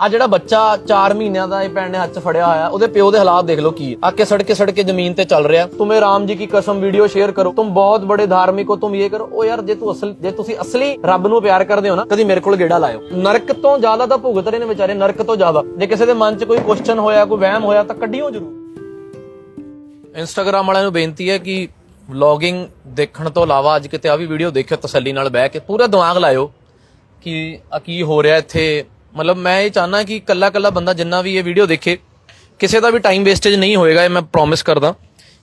ਆ ਜਿਹੜਾ ਬੱਚਾ 4 ਮਹੀਨਿਆਂ ਦਾ ਇਹ ਭੈਣ ਨੇ ਹੱਥ 'ਚ ਫੜਿਆ ਹੋਇਆ, ਉਹਦੇ ਪਿਓ ਦੇ ਹਾਲਾਤ ਦੇਖ ਲਓ ਕੀ ਆ ਕੇ ਸੜਕੇ ਸੜਕੇ ਜ਼ਮੀਨ ਤੇ ਚੱਲ ਰਿਹਾ। ਤੁਮੇ ਰਾਮ ਜੀ ਕੀ ਕਸਮ ਵੀਡੀਓ ਸ਼ੇਅਰ ਕਰੋ। ਤੁਮ ਬਹੁਤ ਬੜੇ ਧਾਰਮਿਕ ਹੋ ਤੁਮ ਇਹ ਕਰੋ। ਉਹ ਯਾਰ ਜੇ ਤੂੰ ਅਸਲ ਜੇ ਤੁਸੀਂ ਅਸਲੀ ਰੱਬ ਨੂੰ ਪਿਆਰ ਕਰਦੇ ਹੋ ਨਾ, ਕਦੀ ਮੇਰੇ ਕੋਲ ਗੇੜਾ ਲਾਇਓ। ਨਰਕ ਤੋਂ ਜ਼ਿਆਦਾ ਤਾਂ ਭੁਗਤ ਰਹੇ ਨੇ ਵਿਚਾਰੇ, ਨਰਕ ਤੋਂ ਜ਼ਿਆਦਾ। ਜੇ ਕਿਸੇ ਦੇ ਮਨ 'ਚ ਕੋਈ ਕੁਐਸਚਨ ਹੋਇਆ, ਕੋਈ ਵਹਿਮ ਹੋਇਆ, ਤਾਂ ਕੱਢਿਓ ਜ਼ਰੂਰ। ਇੰਸਟਾਗ੍ਰam ਵਾਲਿਆਂ ਨੂੰ ਬੇਨਤੀ ਹੈ ਕਿ ਵਲੌਗਿੰਗ ਦੇਖਣ ਤੋਂ ਇਲਾਵਾ ਅੱਜ ਕਿਤੇ ਆ ਵੀ ਵੀਡੀਓ ਦੇਖਿਓ, ਤਸੱਲੀ ਨਾਲ ਬਹਿ ਕੇ। ਪੂਰਾ ਦਿਮਾਗ ਲਾਇਓ ਕਿ ਆ ਕੀ ਹੋ ਰਿਹਾ ਇੱਥੇ। ਮਤਲਬ ਮੈਂ ਇਹ ਚਾਹਨਾ ਕਿ ਕੱਲਾ ਕੱਲਾ ਬੰਦਾ ਜਿੰਨਾ ਵੀ ਇਹ ਵੀਡੀਓ ਦੇਖੇ, ਕਿਸੇ ਦਾ ਵੀ ਟਾਈਮ ਵੇਸਟੇਜ ਨਹੀਂ ਹੋਏਗਾ, ਇਹ ਮੈਂ ਪ੍ਰੋਮਿਸ ਕਰਦਾ।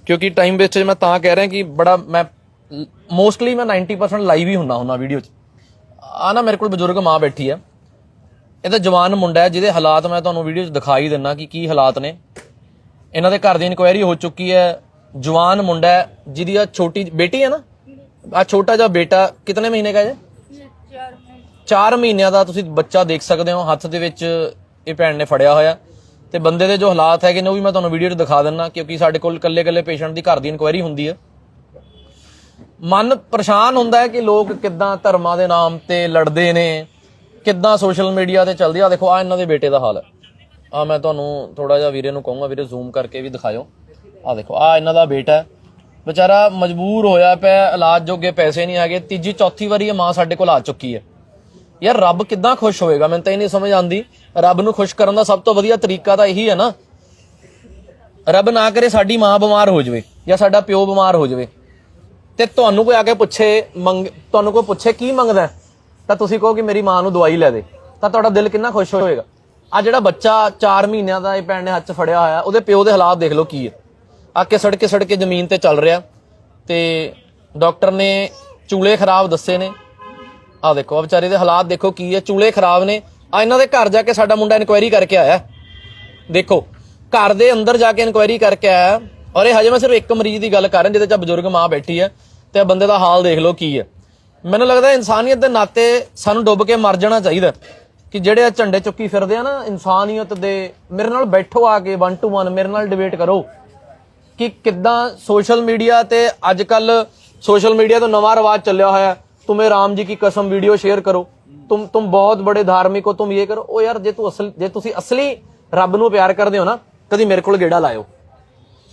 ਕਿਉਂਕਿ ਟਾਈਮ ਵੇਸਟੇਜ ਮੈਂ ਤਾਂ ਕਹਿ ਰਿਹਾ ਕਿ ਬੜਾ ਮੈਂ ਮੋਸਟਲੀ ਮੈਂ 90% ਲਾਈਵ ਹੀ ਹੁੰਦਾ ਹੁੰਦਾ ਵੀਡੀਓ 'ਚ। ਆ ਨਾ ਮੇਰੇ ਕੋਲ ਬਜ਼ੁਰਗ ਮਾਂ ਬੈਠੀ ਹੈ ਇਹਦਾ ਜਵਾਨ ਮੁੰਡਾ ਹੈ, ਜਿਹਦੇ ਹਾਲਾਤ ਮੈਂ ਤੁਹਾਨੂੰ ਵੀਡੀਓ 'ਚ ਦਿਖਾਈ ਦਿੰਨਾ ਕਿ ਕੀ ਹਾਲਾਤ ਨੇ। ਇਹਨਾਂ ਦੇ ਘਰ ਦੀ ਇਨਕੁਆਇਰੀ ਹੋ ਚੁੱਕੀ ਹੈ। ਜਵਾਨ ਮੁੰਡਾ ਹੈ, ਜਿਹਦੀ ਆ ਛੋਟੀ ਬੇਟੀ ਹੈ ਨਾ ਆ ਛੋਟਾ ਜਿਹਾ ਬੇਟਾ ਕਿਤਨੇ ਮਹੀਨੇ ਦਾ ਹੈ? 4 ਮਹੀਨਿਆਂ ਦਾ ਤੁਸੀਂ ਬੱਚਾ ਦੇਖ ਸਕਦੇ ਹੋ, ਹੱਥ ਦੇ ਵਿੱਚ ਇਹ ਭੈਣ ਨੇ ਫੜਿਆ ਹੋਇਆ। ਤੇ ਬੰਦੇ ਦੇ ਜੋ ਹਾਲਾਤ ਹੈਗੇ ਨੇ, ਉਹ ਵੀ ਮੈਂ ਤੁਹਾਨੂੰ ਵੀਡੀਓ 'ਚ ਦਿਖਾ ਦਿੰਨਾ ਕਿਉਂਕਿ ਸਾਡੇ ਕੋਲ ਇਕੱਲੇ-ਇਕੱਲੇ ਪੇਸ਼ੈਂਟ ਦੀ ਘਰ ਦੀ ਇਨਕੁਆਇਰੀ ਹੁੰਦੀ ਹੈ ਮਨ ਪਰੇਸ਼ਾਨ ਹੁੰਦਾ ਹੈ ਕਿ ਲੋਕ ਕਿੱਦਾਂ ਧਰਮਾਂ ਦੇ ਨਾਮ ਤੇ ਲੜਦੇ ਨੇ, ਕਿੱਦਾਂ ਸੋਸ਼ਲ ਮੀਡੀਆ ਤੇ ਚੱਲਦੀ ਆ। ਦੇਖੋ ਆ ਇਹਨਾਂ ਦੇ ਬੇਟੇ ਦਾ ਹਾਲ ਹੈ। ਆ ਮੈਂ ਤੁਹਾਨੂੰ ਥੋੜਾ ਜਿਹਾ ਵੀਰੇ ਨੂੰ ਕਹੂੰਗਾ, ਵੀਰੇ ਜ਼ੂਮ ਕਰਕੇ ਵੀ ਦਿਖਾਇਓ। ਆ ਦੇਖੋ ਆ ਇਹਨਾਂ ਦਾ ਬੇਟਾ ਵਿਚਾਰਾ ਮਜਬੂਰ ਹੋਇਆ ਪਿਆ, ਇਲਾਜ ਜੋਗੇ ਪੈਸੇ ਨਹੀਂ ਹੈਗੇ। ਤੀਜੀ, ਚੌਥੀ ਵਾਰੀ ਇਹ ਮਾਂ ਸਾਡੇ ਕੋਲ ਆ ਚੁੱਕੀ ਹੈ। ਯਾਰ ਰੱਬ ਕਿੱਦਾਂ ਖੁਸ਼ ਹੋਏਗਾ ਮੈਨੂੰ ਤਾਂ ਇਹ ਨਹੀਂ ਸਮਝ ਆਉਂਦੀ। ਰੱਬ ਨੂੰ ਖੁਸ਼ ਕਰਨ ਦਾ ਸਭ ਤੋਂ ਵਧੀਆ ਤਰੀਕਾ ਤਾਂ ਇਹੀ ਹੈ ਨਾ। ਰੱਬ ਨਾ ਕਰੇ ਸਾਡੀ ਮਾਂ ਬਿਮਾਰ ਹੋ ਜਾਵੇ ਜਾਂ ਸਾਡਾ ਪਿਓ ਬਿਮਾਰ ਹੋ ਜਾਵੇ। ਤੇ ਤੁਹਾਨੂੰ ਕੋਈ ਆ ਕੇ ਪੁੱਛੇ ਮੰਗ ਤੁਹਾਨੂੰ ਕੋਈ ਪੁੱਛੇ ਕੀ ਮੰਗਦਾ ਤਾਂ ਤੁਸੀਂ ਕਹੋ ਕਿ ਮੇਰੀ ਮਾਂ ਨੂੰ ਦਵਾਈ ਲੈ ਦੇ। ਤਾਂ ਤੁਹਾਡਾ ਦਿਲ ਕਿੰਨਾ ਖੁਸ਼ ਹੋਏਗਾ ਆ ਜਿਹੜਾ ਬੱਚਾ 4 ਮਹੀਨਿਆਂ ਦਾ ਇਹ ਭੈਣ ਨੇ ਹੱਥ 'ਚ ਫੜਿਆ ਹੋਇਆ, ਉਹਦੇ ਪਿਓ ਦੇ ਹਾਲਾਤ ਦੇਖ ਲਓ ਕੀ ਹੈ। ਆ ਕੇ ਸੜਕੇ ਸੜਕੇ ਜ਼ਮੀਨ ਤੇ ਚੱਲ ਰਿਹਾ। ਤੇ ਡਾਕਟਰ ਨੇ ਚੂਲੇ ਖਰਾਬ ਦੱਸੇ ਨੇ। ਆ ਦੇਖੋ ਆ ਵਿਚਾਰੇ ਦੇ ਹਾਲਾਤ ਦੇਖੋ ਕੀ ਹੈ, ਚੂਲੇ ਖਰਾਬ ਨੇ। ਆ ਇਹਨਾਂ ਦੇ ਘਰ ਜਾ ਕੇ ਸਾਡਾ ਮੁੰਡਾ ਇਨਕੁਆਇਰੀ ਕਰਕੇ ਆਇਆ। ਦੇਖੋ, ਘਰ ਦੇ ਅੰਦਰ ਜਾ ਕੇ ਇਨਕੁਆਇਰੀ ਕਰਕੇ ਆਇਆ। ਔਰ ਇਹ ਹਜੇ ਮੈਂ ਸਿਰਫ ਇੱਕ ਮਰੀਜ਼ ਦੀ ਗੱਲ ਕਰ ਰਿਹਾ, ਜਿਹਦੇ ਚ ਬਜ਼ੁਰਗ ਮਾਂ ਬੈਠੀ ਹੈ ਤੇ ਬੰਦੇ ਦਾ ਹਾਲ ਦੇਖ ਲਓ ਕੀ ਹੈ। ਮੈਨੂੰ ਲੱਗਦਾ ਇਨਸਾਨੀਅਤ ਦੇ ਨਾਤੇ ਸਾਨੂੰ ਡੁੱਬ ਕੇ ਮਰ ਜਾਣਾ ਚਾਹੀਦਾ ਕਿ ਜਿਹੜੇ ਆ ਝੰਡੇ ਚੁੱਕੀ ਫਿਰਦੇ ਆ ਨਾ, ਇਨਸਾਨੀਅਤ ਦੇ, ਮੇਰੇ ਨਾਲ ਬੈਠੋ ਆ ਕੇ 1 ਟੂ 1 ਮੇਰੇ ਨਾਲ ਡਿਬੇਟ ਕਰੋ। ਕਿ ਕਿੱਦਾਂ ਸੋਸ਼ਲ ਮੀਡੀਆ ਤੇ ਅੱਜ ਕੱਲ ਸੋਸ਼ਲ ਮੀਡੀਆ ਤੋਂ ਨਵਾਂ ਰਿਵਾਜ ਚੱਲਿਆ ਹੋਇਆ ਹੈ ਤੁਮੇ ਰਾਮ ਜੀ ਕੀ ਕਸਮ ਵੀਡੀਓ ਸ਼ੇਅਰ ਕਰੋ ਤੁਮ ਤੁਮ ਬਹੁਤ ਬੜੇ ਧਾਰਮਿਕ ਹੋ ਤੁਮ ਕਰੋ ਉਹ ਯਾਰ ਜੇ ਤੂੰ ਅਸਲ ਜੇ ਤੁਸੀਂ ਅਸਲੀ ਰੱਬ ਨੂੰ ਪਿਆਰ ਕਰਦੇ ਹੋ ਨਾ ਕਦੀ ਮੇਰੇ ਕੋਲ ਗੇੜਾ ਲਾਇਓ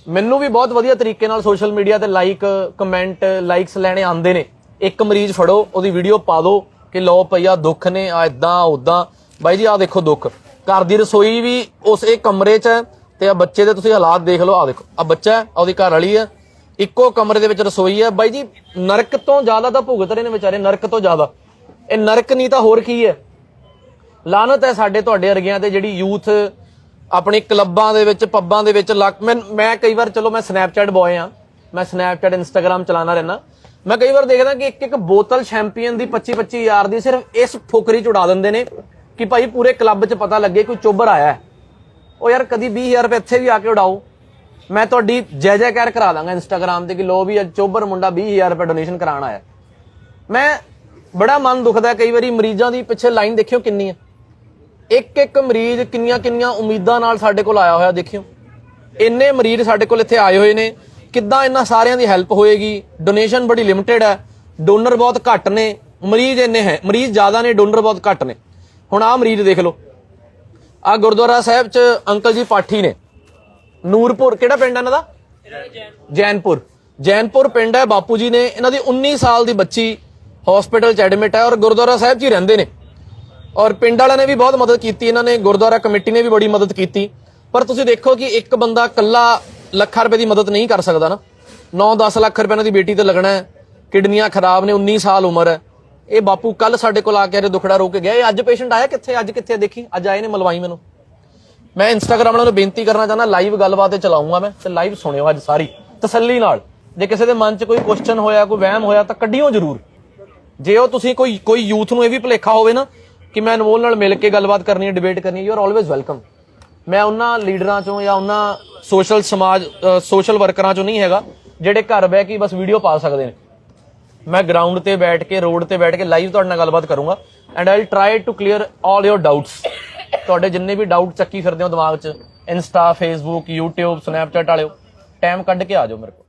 ਮੈਨੂੰ ਵੀ ਬਹੁਤ ਵਧੀਆ ਤਰੀਕੇ ਨਾਲ ਸੋਸ਼ਲ ਮੀਡੀਆ ਤੇ ਲਾਈਕ ਕਮੈਂਟ ਲਾਈਕਸ ਲੈਣੇ ਆਉਂਦੇ ਨੇ ਇੱਕ ਮਰੀਜ਼ ਫੜੋ ਉਹਦੀ ਵੀਡੀਓ ਪਾ ਦਿਓ ਕਿ ਲਓ ਪਈਆ ਦੁੱਖ ਨੇ ਆ ਇਦਾਂ ਉਦਾਂ ਬਾਈ ਜੀ ਆ ਦੇਖੋ ਦੁੱਖ ਘਰ ਦੀ ਰਸੋਈ ਵੀ ਉਸ ਕਮਰੇ 'ਚ ਹੈ ਤੇ ਆ ਬੱਚੇ ਦੇ ਤੁਸੀਂ ਹਾਲਾਤ ਦੇਖ ਲਓ ਆ ਦੇਖੋ ਆ ਬੱਚਾ ਹੈ, ਉਹਦੀ ਘਰ ਵਾਲੀ ਹੈ ਇੱਕੋ ਕਮਰੇ ਦੇ ਵਿੱਚ ਰਸੋਈ ਹੈ। ਬਾਈ ਜੀ, ਨਰਕ ਤੋਂ ਜ਼ਿਆਦਾ ਤਾਂ ਭੁਗਤ ਰਹੇ ਨੇ ਵਿਚਾਰੇ, ਨਰਕ ਤੋਂ ਜ਼ਿਆਦਾ। ਇਹ ਨਰਕ ਨਹੀਂ ਤਾਂ ਹੋਰ ਕੀ ਹੈ? ਲਾਨਤ ਹੈ ਸਾਡੇ ਤੁਹਾਡੇ ਵਰਗਿਆਂ ਤੇ ਜਿਹੜੀ ਯੂਥ ਆਪਣੇ ਕਲੱਬਾਂ ਦੇ ਵਿੱਚ, ਪੱਬਾਂ ਦੇ ਵਿੱਚ ਲੱਕ ਮੈਂ ਮੈਂ ਕਈ ਵਾਰ ਚਲੋ ਮੈਂ ਸਨੈਪਚੈਟ ਬॉय ਆ ਮੈਂ ਸਨੈਪਚੈਟ ਇੰਸਟਾਗ੍ਰam ਚਲਾਉਂਦਾ ਰਹਿਣਾ ਮੈਂ ਕਈ ਵਾਰ ਦੇਖਦਾ ਕਿ ਇੱਕ ਇੱਕ ਬੋਤਲ ਸ਼ੈਂਪੀਅਨ ਦੀ 25 25 ਹਜ਼ਾਰ ਦੀ ਸਿਰਫ ਇਸ ਠੋਕਰੀ ਚ ਉਡਾ ਦਿੰਦੇ ਨੇ ਕਿ ਭਾਈ ਪੂਰੇ ਕਲੱਬ 'ਚ ਪਤਾ ਲੱਗੇ ਕੋਈ ਚੋਬਰ ਆਇਆ ਉਹ ਯਾਰ ਕਦੀ 20000 ਰੁਪਏ ਇੱਥੇ ਵੀ ਆ ਕੇ ਉਡਾਓ। ਮੈਂ ਤੁਹਾਡੀ ਜੈ ਜੈਕਾਰ ਕਰਾ ਦਾਂਗਾ ਇੰਸਟਾਗ੍ਰam ਤੇ ਕਿ ਲੋ ਵੀ ਅੱਜ ਚੋਬਰ ਮੁੰਡਾ 20000 ਰੁਪਏ ਡੋਨੇਸ਼ਨ ਕਰਾਉਣ ਆਇਆ। ਮੈਂ ਬੜਾ ਮਨ ਦੁਖਦਾ ਕਈ ਵਾਰੀ ਮਰੀਜ਼ਾਂ ਦੀ ਪਿੱਛੇ ਲਾਈਨ ਦੇਖਿਓ ਕਿੰਨੀ ਹੈ। ਇੱਕ ਇੱਕ ਮਰੀਜ਼ ਕਿੰਨੀਆਂ ਕਿੰਨੀਆਂ ਉਮੀਦਾਂ ਨਾਲ ਸਾਡੇ ਕੋਲ ਆਇਆ ਹੋਇਆ ਦੇਖਿਓ। ਇੰਨੇ ਮਰੀਜ਼ ਸਾਡੇ ਕੋਲ ਇੱਥੇ ਆਏ ਹੋਏ ਨੇ। ਕਿੱਦਾਂ ਇਹਨਾਂ ਸਾਰਿਆਂ ਦੀ ਹੈਲਪ ਹੋਏਗੀ? ਡੋਨੇਸ਼ਨ ਬੜੀ ਲਿਮਟਿਡ ਹੈ। ਡੋਨਰ ਬਹੁਤ ਘੱਟ ਨੇ। ਮਰੀਜ਼ ਇੰਨੇ ਹੈ ਮਰੀਜ਼ ਜ਼ਿਆਦਾ ਨੇ ਡੋਨਰ ਬਹੁਤ ਘੱਟ ਨੇ। ਹੁਣ ਆਹ ਮਰੀਜ਼ ਦੇਖ ਲਓ। ਆ ਗੁਰਦੁਆਰਾ ਸਾਹਿਬ ਚ ਅੰਕਲ ਜੀ ਪਾਠੀ ਨੇ। ਨੂਰਪੁਰ, ਕਿਹੜਾ ਪਿੰਡ ਹੈ ਇਹਨਾਂ ਦਾ? ਜੈਨਪੁਰ। ਜੈਨਪੁਰ ਪਿੰਡ ਹੈ, ਬਾਪੂ ਜੀ ਨੇ ਇਹਨਾਂ ਦੀ 19 ਸਾਲ ਦੀ ਬੱਚੀ ਹਸਪੀਟਲ ਚ ਐਡਮਿਟ ਹੈ ਔਰ ਗੁਰਦੁਆਰਾ ਸਾਹਿਬ 'ਚ ਹੀ ਰਹਿੰਦੇ ਨੇ। ਔਰ ਪਿੰਡ ਵਾਲਿਆਂ ਨੇ ਵੀ ਬਹੁਤ ਮਦਦ ਕੀਤੀ, ਇਹਨਾਂ ਨੇ ਗੁਰਦੁਆਰਾ ਕਮੇਟੀ ਨੇ ਵੀ ਬੜੀ ਮਦਦ ਕੀਤੀ। ਪਰ ਤੁਸੀਂ ਦੇਖੋ ਕਿ ਇੱਕ ਬੰਦਾ ਇਕੱਲਾ ਲੱਖਾਂ ਰੁਪਏ ਦੀ ਮਦਦ ਨਹੀਂ ਕਰ ਸਕਦਾ ਨਾ। 9-10 ਲੱਖ ਰੁਪਏ ਇਹਨਾਂ ਦੀ ਬੇਟੀ ਤੇ ਲੱਗਣਾ ਹੈ, ਕਿਡਨੀਆਂ ਖਰਾਬ ਨੇ 19 ਸਾਲ ਉਮਰ ਹੈ। ਇਹ ਬਾਪੂ ਕੱਲ ਸਾਡੇ ਕੋਲ ਆ ਕੇ ਇਹਦੇ ਦੁਖੜਾ ਰੋ ਕੇ ਗਿਆ। ਇਹ ਅੱਜ ਪੇਸ਼ੈਂਟ ਆਇਆ ਕਿੱਥੇ? ਅੱਜ ਕਿੱਥੇ ਦੇਖੀ? ਅੱਜ ਆਏ ਨੇ, ਮਲਵਾਈ ਮੈਨੂੰ। ਮੈਂ ਇੰਸਟਾਗ੍ਰਾਮ ਵਾਲਿਆਂ ਨੂੰ ਬੇਨਤੀ ਕਰਨਾ ਚਾਹੁੰਦਾ ਲਾਈਵ ਗੱਲਬਾਤ ਤੇ ਚਲਾਉਂਗਾ ਮੈਂ ਤੇ ਲਾਈਵ ਸੁਣਿਓ ਅੱਜ ਸਾਰੀ, ਤਸੱਲੀ ਨਾਲ। ਜੇ ਕਿਸੇ ਦੇ ਮਨ 'ਚ ਕੋਈ ਕੁਐਸਚਨ ਹੋਇਆ, ਕੋਈ ਵਹਿਮ ਹੋਇਆ ਤਾਂ ਕੱਢਿਓ ਜ਼ਰੂਰ। ਜੇ ਉਹ ਤੁਸੀਂ ਕੋਈ ਕੋਈ ਯੂਥ ਨੂੰ ਇਹ ਵੀ ਭੁਲੇਖਾ ਹੋਵੇ ਨਾ ਕਿ ਮੈਂ ਅਨਮੋਲ ਨਾਲ ਮਿਲ ਕੇ ਗੱਲਬਾਤ ਕਰਨੀ ਹੈ ਡਿਬੇਟ ਕਰਨੀ ਹੈ ਯੂ ਆਰ ਆਲਵੇਜ਼ ਵੈਲਕਮ ਮੈਂ ਉਹਨਾਂ ਲੀਡਰਾਂ ਚੋਂ ਜਾਂ ਉਹਨਾਂ ਸੋਸ਼ਲ ਸਮਾਜ ਸੋਸ਼ਲ ਵਰਕਰਾਂ ਚੋਂ ਨਹੀਂ ਹੈਗਾ, ਜਿਹੜੇ ਘਰ ਬਹਿ ਕੇ ਬਸ ਵੀਡੀਓ ਪਾ ਸਕਦੇ ਨੇ। ਮੈਂ ਗਰਾਊਂਡ ਤੇ ਬੈਠ ਕੇ ਰੋਡ ਤੇ ਬੈਠ ਕੇ ਲਾਈਵ ਤੁਹਾਡੇ ਨਾਲ ਗੱਲਬਾਤ ਕਰੂੰਗਾ and I will try to clear all your doubts ਤੁਹਾਡੇ ਜਿੰਨੇ ਵੀ ਡਾਊਟ ਚੱਕੀ ਫਿਰਦੇ ਹੋ ਦਿਮਾਗ 'ਚ ਇੰਸਟਾ ਫੇਸਬੁੱਕ YouTube ਸਨੈਪਚੈਟ ਵਾਲਿਓ ਟਾਈਮ ਕੱਢ ਕੇ ਆ ਜਾਓ ਮੇਰੇ ਕੋਲ।